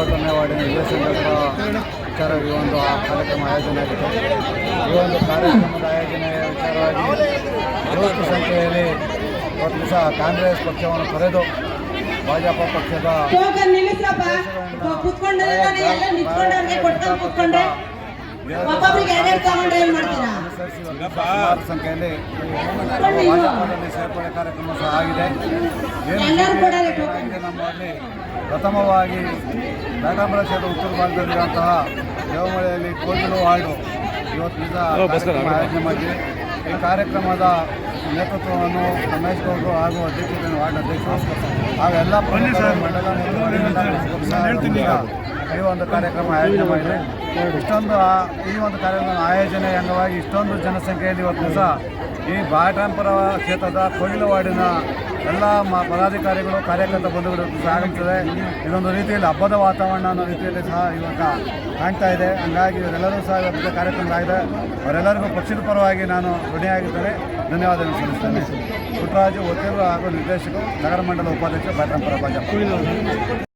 ಎಪ್ಪತ್ತೊಂದನೇ ವಾರ್ಡಿನ ಯುವ ಸಂಘದ ವಿಚಾರ ಈ ಒಂದು ಕಾರ್ಯಕ್ರಮ ಆಯೋಜನೆ ಆಗಿದೆ. ಈ ಒಂದು ಕಾರ್ಯಕ್ರಮದ ಆಯೋಜನೆ ವಿಚಾರವಾಗಿ ಬೃಹತ್ ಸಂಖ್ಯೆಯಲ್ಲಿ ಒಂದು ದಿವಸ ಕಾಂಗ್ರೆಸ್ ಪಕ್ಷವನ್ನು ಕರೆದು ಭಾಜಪ ಪಕ್ಷದ ಕುತ್ಕೊಂಡ್ರೆ ದಿವಸ ಸುಮಾರು ಸಂಖ್ಯೆಯಲ್ಲಿ ಭಾಜಪದಲ್ಲಿ ಸೇರ್ಪಡೆ ಕಾರ್ಯಕ್ರಮ ಸಹ ಆಗಿದೆ. ಏನು ಎಲ್ಲರೂ ಕೂಡ ಆಗಿದೆ ನಮ್ಮಲ್ಲಿ ಪ್ರಥಮವಾಗಿ ಬ್ಯಾಟಾಂಬರ ಕ್ಷೇತ್ರ ಉತ್ತರ ಭಾಗದಲ್ಲಿರುವಂತಹ ದೇವಮಳೆಯಲ್ಲಿ ಕೋಗಿಲು ವಾರ್ಡು ಇವತ್ತಿನಿಂದ ಆಯೋಜನೆ ಮಾಡಿದ್ವಿ ಈ ಕಾರ್ಯಕ್ರಮದ ನೇತೃತ್ವವನ್ನು ರಮೇಶ್ ಗೌಡರು ಹಾಗೂ ಅಧ್ಯಕ್ಷತೆಯನ್ನು ವಾರ್ಡ್ ಅಧ್ಯಕ್ಷರು ಹಾಗೂ ಎಲ್ಲ ಮಂಡಲ ಮತ್ತು ವಾರ್ಡಿನ ಈ ಒಂದು ಕಾರ್ಯಕ್ರಮ ಆಯೋಜನೆ ಮಾಡಿದೆ ಇಷ್ಟೊಂದು ಈ ಒಂದು ಕಾರ್ಯಕ್ರಮ ಆಯೋಜನೆ ಅಂಗವಾಗಿ ಇಷ್ಟೊಂದು ಜನಸಂಖ್ಯೆಯಲ್ಲಿ ಇವತ್ತು ದಿವಸ ಈ ಬಾಟಾಂಪುರ ಕ್ಷೇತ್ರದ ಕೊಯ್ಲುವಾಡಿನ ಎಲ್ಲ ಮ ಪದಾಧಿಕಾರಿಗಳು, ಕಾರ್ಯಕರ್ತ ಬಂಧುಗಳು ಸಾಗುತ್ತದೆ ಇದೊಂದು ರೀತಿಯಲ್ಲಿ ಹಬ್ಬದ ವಾತಾವರಣ ಅನ್ನೋ ರೀತಿಯಲ್ಲಿ ಸಹ ಇವಾಗ ಕಾಣ್ತಾ ಇದೆ. ಹಂಗಾಗಿ ಇವರೆಲ್ಲರೂ ಸಹ ಕಾರ್ಯಕ್ರಮ ಆಗಿದೆ. ಅವರೆಲ್ಲರಿಗೂ ಪಕ್ಷದ ಪರವಾಗಿ ನಾನು ಋಣಿಯಾಗಿದ್ದೇನೆ. ಧನ್ಯವಾದಗಳು ಸಲ್ಲಿಸ್ತೇನೆ. ಪುಟ್ಟರಾಜು ವಕೀಲರು ಹಾಗೂ ನಿರ್ದೇಶಕರು, ನಗರ ಮಂಡಲ ಉಪಾಧ್ಯಕ್ಷ ಬಾಟಾಂಪುರ ಭಾಜಪ